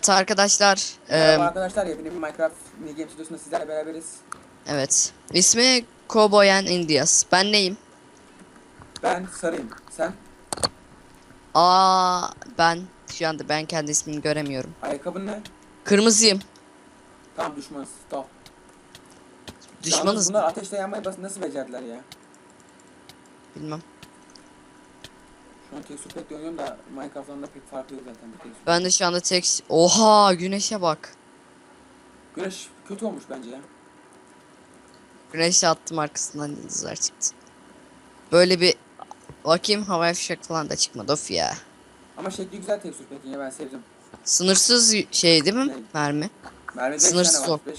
Evet arkadaşlar. Merhaba eee, arkadaşlar yepyeni bir Minecraft mini game stüdyosunda sizlerle beraberiz. evet. İsmi Cowboy and Indias. Ben neyim? Ben sarıyım. Sen? Aa ben şu anda ben kendi ismimi göremiyorum. Ayakkabın ne? Kırmızıyım. Tam düşmanız. Tamam. Düşmanız Bunlar mı? ateşle yanmayı nasıl becerdiler ya? Bilmem. Şu an tek süpekle oynuyorum da Minecraft'tan da pek farkı yok zaten. Bir tek süpek. Ben de şu anda tek... Oha güneşe bak. Güneş kötü olmuş bence ya. Güneşe attım arkasından yıldızlar çıktı. Böyle bir... Bakayım havai fişek falan da çıkmadı of ya. Ama şekli güzel tek süpekin ya ben sevdim. Sınırsız şey değil mi? Ne? Mermi. Mermi 5 Sınırsız tane var. 5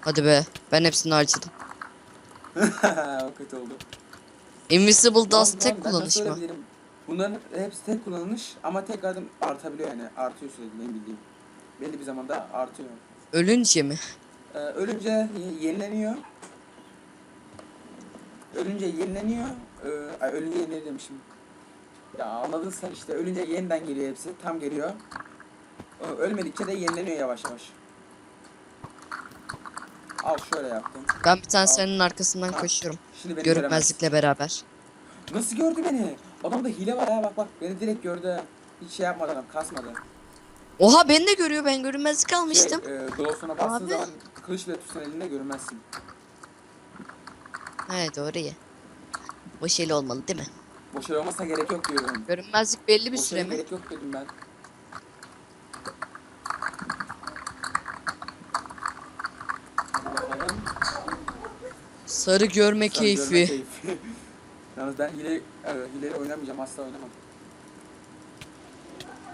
Hadi be. Ben hepsini harcadım. o kötü oldu. Invisible Dust tek ben kullanış mı? Bunların hepsi tek kullanılış ama tekrardan artabiliyor yani. Artıyor sürekli benim bildiğim. Belli bir zamanda artıyor. Ölünce mi? Ee, ölünce ye- yenileniyor. Ölünce yenileniyor. Ee, ay, ölünce yenileniyor demişim. Ya anladın sen işte. Ölünce yeniden geliyor hepsi. Tam geliyor. Ee, ölmedikçe de yenileniyor yavaş yavaş. Al şöyle yaptım. Ben bir tane Al. senin arkasından koşuyorum. Şimdi beni. Görünmezlikle beraber. Nasıl gördü beni? Adamda hile var ha bak bak. Beni direkt gördü. Hiç şey yapmadı adam. Kasmadı. Oha beni de görüyor. Ben görünmezlik almıştım. Şey, e, Glowstone'a bastığın Abi. zaman kılıç ve tutsan elinde görünmezsin. He doğru ya. Bu şeyli olmalı değil mi? Boş yer olmasına gerek yok diyorum. Görünmezlik belli bir Boş süre mi? gerek yok dedim ben. Bakalım. Sarı görme Sen görme keyfi. keyfi. Yalnız ben hile, e, hile oynamayacağım asla oynamam.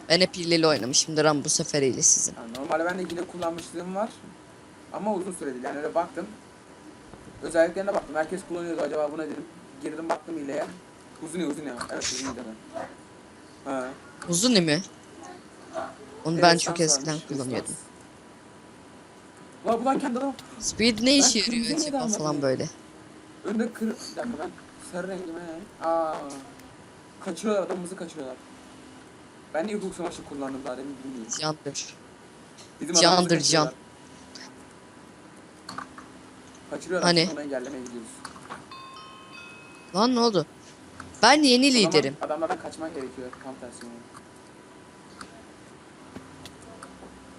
Ben hep hileli oynamışımdır ama bu sefer hile sizin. Yani normalde ben de hile kullanmışlığım var. Ama uzun süre değil. Yani öyle baktım. Özelliklerine baktım. Herkes kullanıyordu. Acaba bu ne dedim. Girdim baktım hileye. Uzun ya uzun ya. Evet uzun ya. Uzun mi? Onu Evet, ben çok eskiden varmış, kullanıyordum. Ulan bulan kendi adam. Speed ne işe yarıyor kırmızı acaba neden falan böyle. Önde kır... Bir dakika ben sarı rengime... Aa. Kaçıyorlar adamımızı kaçıyorlar. Ben niye hukuk savaşı kullandım daha demin bilmiyorum. Candır. Bizim Candır adamımızı can. kaçırıyorlar. Kaçırıyorlar Hani? hani? engellemeye gidiyoruz. Lan ne oldu? Ben yeni O zaman liderim. Adamlardan kaçman gerekiyor tam tersi yani.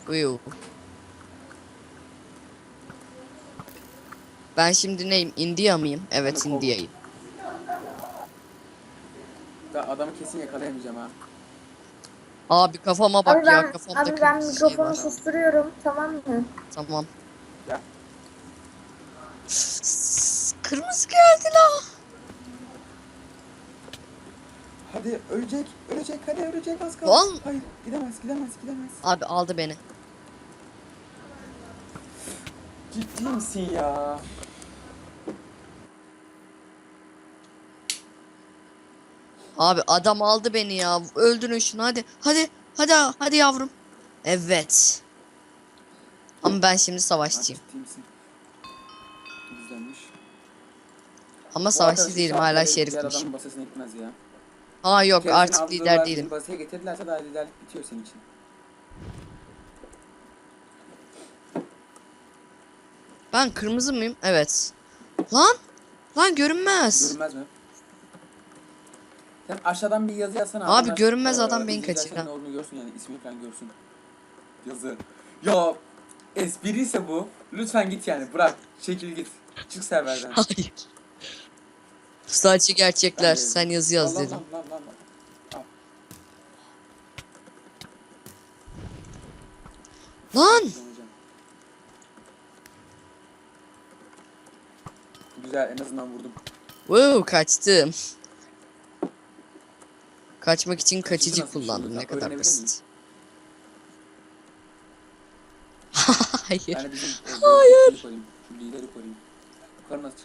Uyu. Ben şimdi neyim? India mıyım? Evet kol- India'yım. Da adamı kesin yakalayamayacağım ha. Abi kafama bak Abi ya ben, kafamda abi ben kırmızı şey mikrofonu var. susturuyorum tamam mı? Tamam. Ya. Kırmızı geldi la. Hadi ölecek, ölecek, hadi ölecek az kaldı. Lan! Hayır, gidemez, gidemez, gidemez. Abi aldı beni. Ciddi misin ya? Abi adam aldı beni ya. Öldürün şunu hadi. Hadi. Hadi hadi yavrum. Evet. Ama ben şimdi savaşçıyım. Ama savaşçı değilim hala şerifmişim. Ha yok seni artık lider değilim. Basaya getirdilerse daha liderlik bitiyor senin için. Ben kırmızı mıyım? Evet. Lan. Lan görünmez. Görünmez mi? Sen aşağıdan bir yazı yazsana. Abi, arkadaş. görünmez Ee, adam beni izleyiciler kaçıran. senin olduğunu görsün yani ismini falan görsün. Yazı. Ya espri ise bu. Lütfen git yani bırak. Çekil git. Çık serverden. Hayır. Sadece gerçekler. Ben de- Sen yazı yaz Lan, dedim. Lan, lan, lan, lan. Güzel en azından vurdum. Wow kaçtım. Kaçmak için kaçıcı kullandım. Ne kadar basit. Hayır. Yani bizim e, Hayır. Koyayım. Şu lideri koyayım. Yukarı nasıl.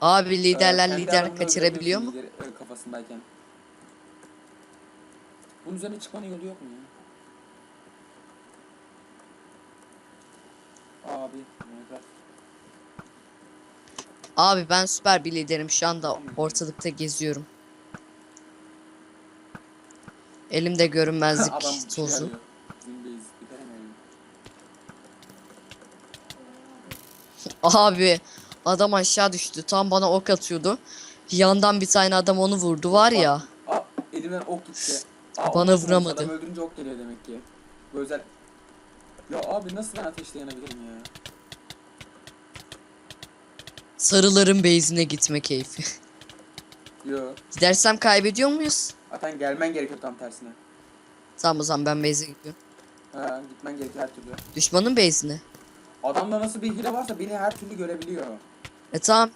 Abi liderler Ee, kendi lider kaçırabiliyor mu? lideri, e, kafasındayken. Bunun üzerine çıkmanın yolu yok mu ya? Abi. Abi ben süper bir liderim. Şu anda ortalıkta geziyorum. Elimde görünmezlik şey tozu. arıyor. Abi adam aşağı düştü. Tam bana ok atıyordu. Yandan bir tane adam onu vurdu var ya. Aa elimden ok gitti. Aa, Bana vuramadı. Adam öldürünce ok geliyor demek ki. Bu özel. Ya abi nasıl ben ateşle yanabilirim ya? Sarıların base'ine gitme keyfi. Yo. Gidersem kaybediyor muyuz? Zaten gelmen gerekiyor tam tersine. Tamam o zaman ben base'e gidiyorum. Ha gitmen gerekiyor her türlü. Düşmanın base'ine. Adamda nasıl bir hile varsa beni her türlü görebiliyor. E tamam.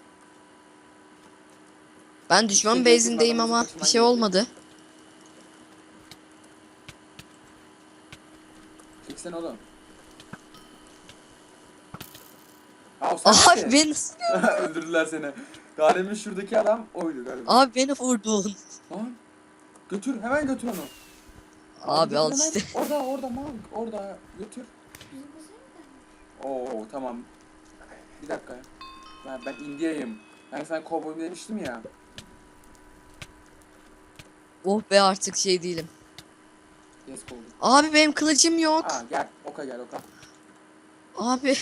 Ben base'indeyim adamımızı ama bir şey olmadı. Çeksen oğlum. Sen Abi beni Öldürdüler seni. Daha demin şuradaki adam oydu galiba. Abi beni vurdun. Lan. Götür hemen götür onu. Abi götür al hemen. işte. Orada orada mal orada götür. Oo tamam. Bir dakika. ya. Ben, ben India'yım. Ben sana kovboyum demiştim ya. Oh be artık şey değilim. Yes. Abi benim kılıcım yok. Aa gel oka gel oka. Abi.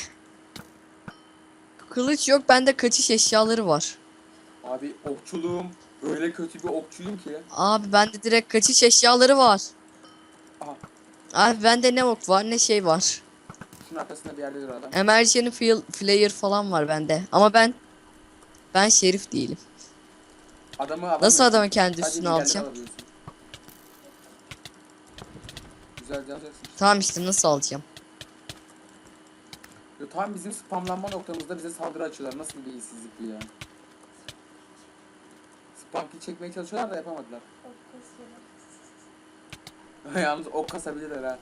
Kılıç yok bende kaçış eşyaları var. Abi okçuluğum öyle kötü bir okçuyum ki. Abi bende direkt kaçış eşyaları var. Aha Abi bende ne ok var ne şey var. şunun arkasında bir yerde dur adam. Emergency fil- flare falan var bende. Ama ben ben şerif değilim. Adamı adam Nasıl adamı kendi üstüne alacağım? Güzelce alacaksın. Tamam işte nasıl alacağım? Yo, tam bizim spamlanma noktamızda bize saldırı açıyorlar. Nasıl bir iyisizlik bu ya? Spam kill çekmeye çalışıyorlar da yapamadılar. Yalnız ok kasabilirler ha.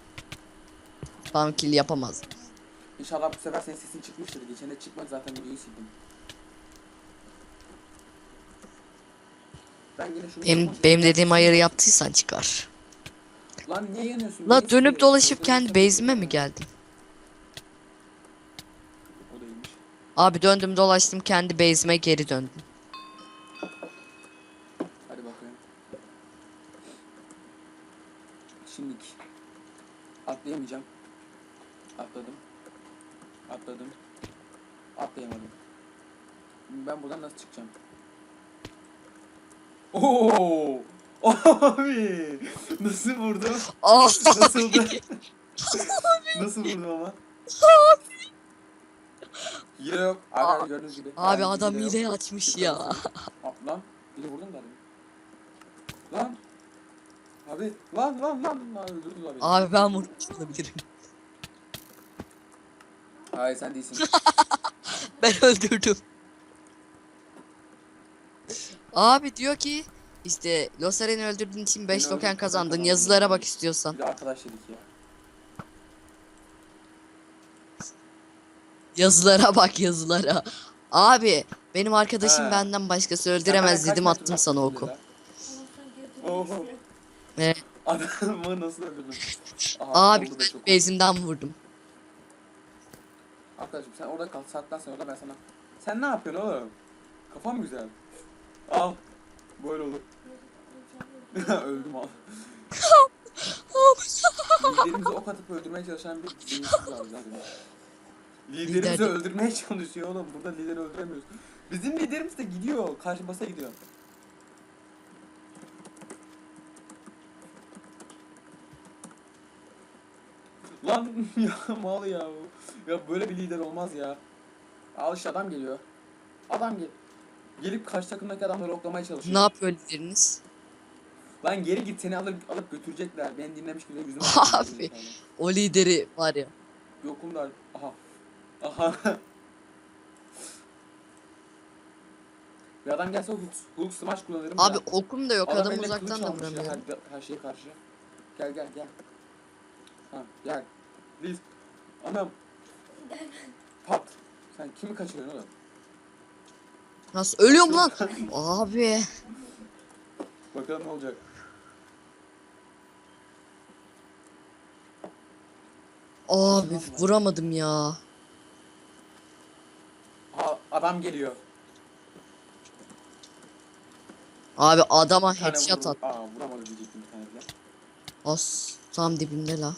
Tamam kill yapamaz. İnşallah bu sefer senin sesin çıkmıştır. Geçen de çıkmadı zaten videoyu sildim. Ben yine şunu Benim, benim dediğim ayarı yaptıysan çıkar. Lan niye yanıyorsun? La dönüp dolaşıp kendi base'ime mi geldin? O da iyiymiş. Abi döndüm dolaştım kendi base'ime geri döndüm. Hadi bakayım. Şimdiki. Atlayamayacağım. Atladım. Atladım. Atlayamadım. Ben buradan nasıl çıkacağım? Oo! Abi! Nasıl vurdum? Nasıldı? Nasıl vurdum ama? Hile yok. Arkadaşlar gördüğünüz gibi. Abi adam hile hile açmış ya. Aa, lan biri vurdum da adamı. Lan. Abi lan lan lan lan öldürdüler beni. Abi ben vurmuş olabilirim. Hayır sen değilsin. Ben öldürdüm. Abi diyor ki işte Losaren'i öldürdüğün için 5 Beni token öldürdün, kazandın. kazandın. Yazılara bak istiyorsan. Bir de arkadaş dedik ya. Yazılara bak yazılara. Abi benim arkadaşım He. benden başkası öldüremez dedim attım sana oku. Oho. Ne? Adamı nasıl öldürdün? Aha, Abi oldu da ben base'inden vurdum. Arkadaşım sen orada kal. Saatten sonra da ben sana. Sen ne yapıyorsun oğlum? Kafam güzel. Al. Böyle olur. Öldüm al. Liderimizi ok atıp öldürmeye çalışan bir zihinsiz var zaten. Liderimizi Lider- öldürmeye çalışıyor oğlum. Burada lideri öldüremiyoruz. Bizim liderimiz de gidiyor. Karşı basa gidiyor. Lan ya mal ya. Ya böyle bir lider olmaz ya. Al işte adam geliyor. Adam gel. Gelip karşı takımdaki adamları oklamaya çalışıyor. Ne yapıyor lideriniz? Lan geri git seni alıp alıp götürecekler. Beni dinlemiş gibi yüzüme. Abi. O lideri var ya. Yokum da. Aha. Aha. Bir adam gelse Hulk, Hulk smash kullanırım. Abi da. okum da yok Adam adam uzaktan da vuramıyorum. Her, her şeye karşı. Gel gel gel. Ha gel. Please. Anam. Pat. Sen kimi kaçırıyorsun oğlum? Nasıl ölüyorum lan? Abi. Bakalım ne olacak. Abi vuramadım ya. Adam geliyor. Abi adama Bir tane headshot vurdu. at. Aa vuramadı diyecektim bir tane bile. As tam dibimde la.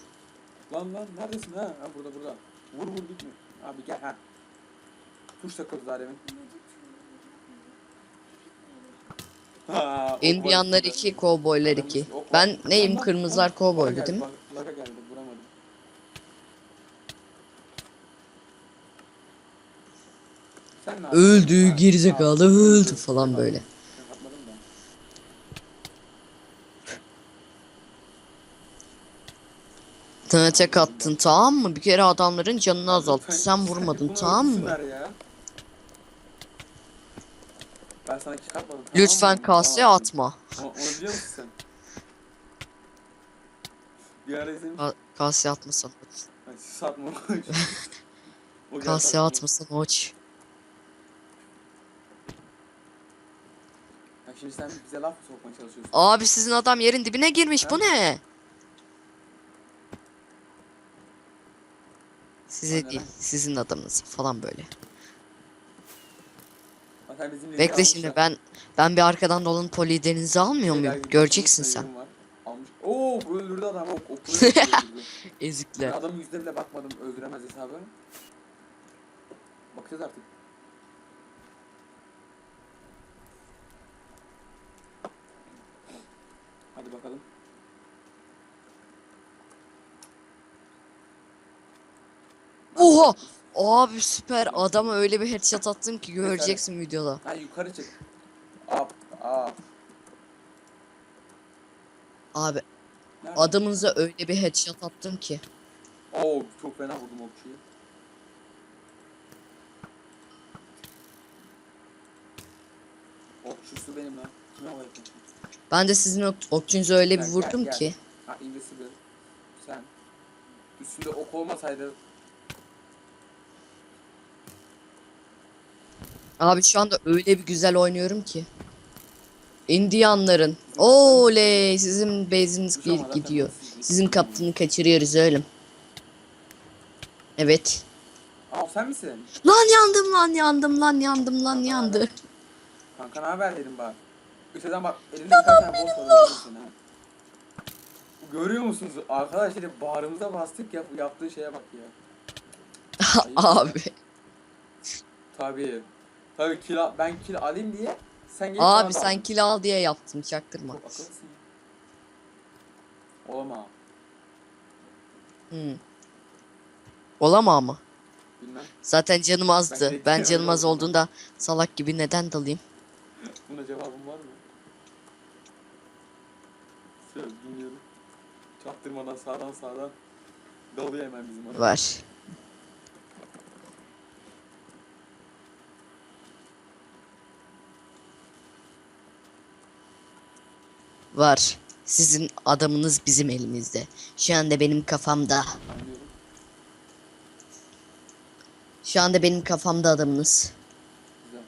Lan lan neredesin ha? Ha burada burada. Vur vur gitme. Abi gel ha. Tuş takıldı daha demin. Ha, o Indiyanlar gol. 2, kovboylar Adamın 2. ismi- o- Ben neyim? Kırmızılar kovboydu değil mi? bak, Laga geldi vuramadım. Sen ne yaptın? Öldü gerizekalı öldü falan böyle. Tek attın tamam mı? Bir kere adamların canını azalttı. Sen vurmadın tamam mı? Ben sana kick atmadım. tamam Lütfen Tamam. atma. O- Onu biliyor musun sen? Bir ara izlemiş. Ka- Kaseye atmasan. Ay, Sis atma. Aklıma. atmasan hoç. Şimdi sen bize laf sokmaya çalışıyorsun? Abi sizin adam yerin dibine girmiş. Bu ne? Size değil. Sizin adamınız falan böyle. Bak bizim Bekle şimdi ben ben bir arkadan dolanıp pol liderinizi almıyor muyum? Göreceksin sen. Oo öldürdü adam. O, o Ezikler. adamın yüzüne bile bakmadım. Öldüremez hesabı. Bakacağız artık. Hadi bakalım. Oha! Abi süper. Adama öyle bir headshot attım ki göreceksin videoda. Ha yukarı çık. Up, up. Abi Nerede? adamınıza öyle bir headshot attım ki. Oo çok fena vurdum okçuyu. Okçusu benim lan. Kime yapıyorsun? Ben de sizin ok okçunuza öyle bir vurdum gel, gel. ki. Ha invisible. Sen. Üstünde ok olmasaydı Abi şu anda öyle bir güzel oynuyorum ki. Indiyanların. Oley! Sizin base'iniz Hüsam bir gidiyor. siz- Sizin kaptanı kaçırıyoruz oğlum. Evet. Aa sen misin? Lan yandım lan yandım lan yandım lan yandı. Kanka ne haber dedim bak. Öteden bak elimde birkaç tane boss var. Görüyor musunuz? Arkadaşlar bağrımıza bastık yap yaptığı şeye bak ya. Abi. Tabii. Tabii kill al- ben kill alayım diye sen gelip Abi sen kill al diye yaptım çaktırma. Çok akıllısın. Olama. Hmm. Olama ama. Bilmem. Zaten canım azdı. Ben Ben canım az olduğunda salak gibi neden dalayım? Buna cevabın var mı? Söz dinliyorum. Çaktırmadan sağdan sağdan dalıyor hemen bizim adam. Var. Var. Sizin adamınız bizim elimizde. Şu anda benim kafamda. Anlıyorum. Şu anda benim kafamda adamınız. Güzel.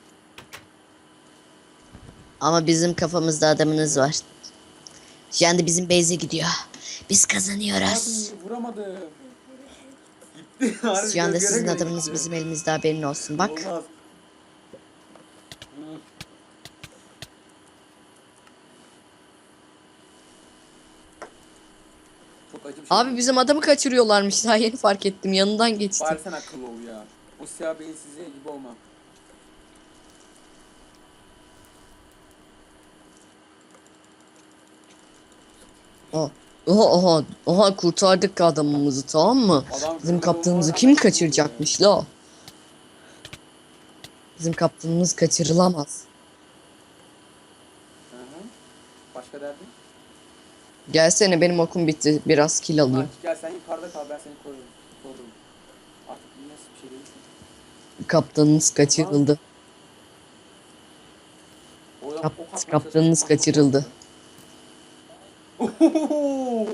Ama bizim kafamızda adamınız var. Şu anda bizim base'e gidiyor. Biz kazanıyoruz. Abi vuramadım. Gitti. Harbi Şu anda sizin adamınız gitti. bizim elimizde haberin olsun. Bak. Olmaz. Şey. Abi bizim adamı kaçırıyorlarmış. Daha yeni fark ettim. Yanından geçtim. Bari sen akıllı ol ya. O siyah beyinsize gibi olma. Oha, oha, oha kurtardık adamımızı tamam mı? Adam Bizim kaptanımızı kim kaçıracakmış la? Bizim kaptanımız kaçırılamaz. Hı hı. Başka derdin? Gelsene benim okum bitti. Biraz kill alayım. Hadi gel sen yukarıda kal ben seni korurum. Korurum. Artık nasıl bir şey değilsin. Kaptanınız kaçırıldı. Kap- kaptanınız kaçırıldı. Ohohoho!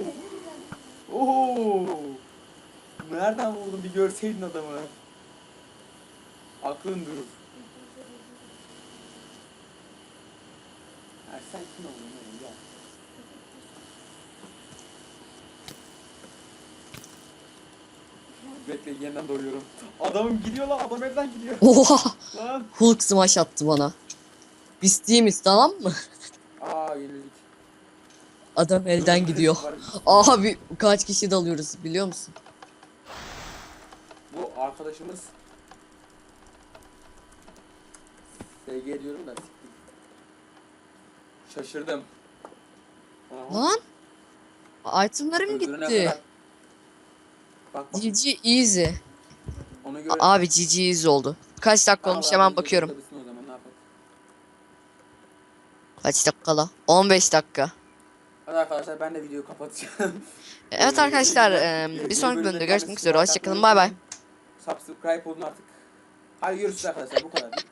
Oho! Nereden vurdun bir görseydin adamı. Aklın durur. Ha, sen kim oğlum. Bekle yeniden doğruyorum. Adamım gidiyor lan adam evden gidiyor. Oha! lan. Hulk smash attı bana. Biz tamam mı? Adam elden gidiyor. Abi kaç kişi dalıyoruz biliyor musun? Bu arkadaşımız SG diyorum da. Şaşırdım. Aha, Lan. Itemlarım öldürene gitti. kadar- Bak bak GG easy. onu göre. Abi GG easy oldu. Kaç dakika olmuş hemen bakıyorum. O zaman ne yapalım? Kaç dakikala? 15 dakika. Hadi arkadaşlar ben de videoyu kapatacağım. Evet arkadaşlar eee, bir sonraki bölümde görüşmek üzere. Hoşçakalın. Bay bay. Subscribe olun artık. Hadi görüşürüz arkadaşlar bu kadar bitti.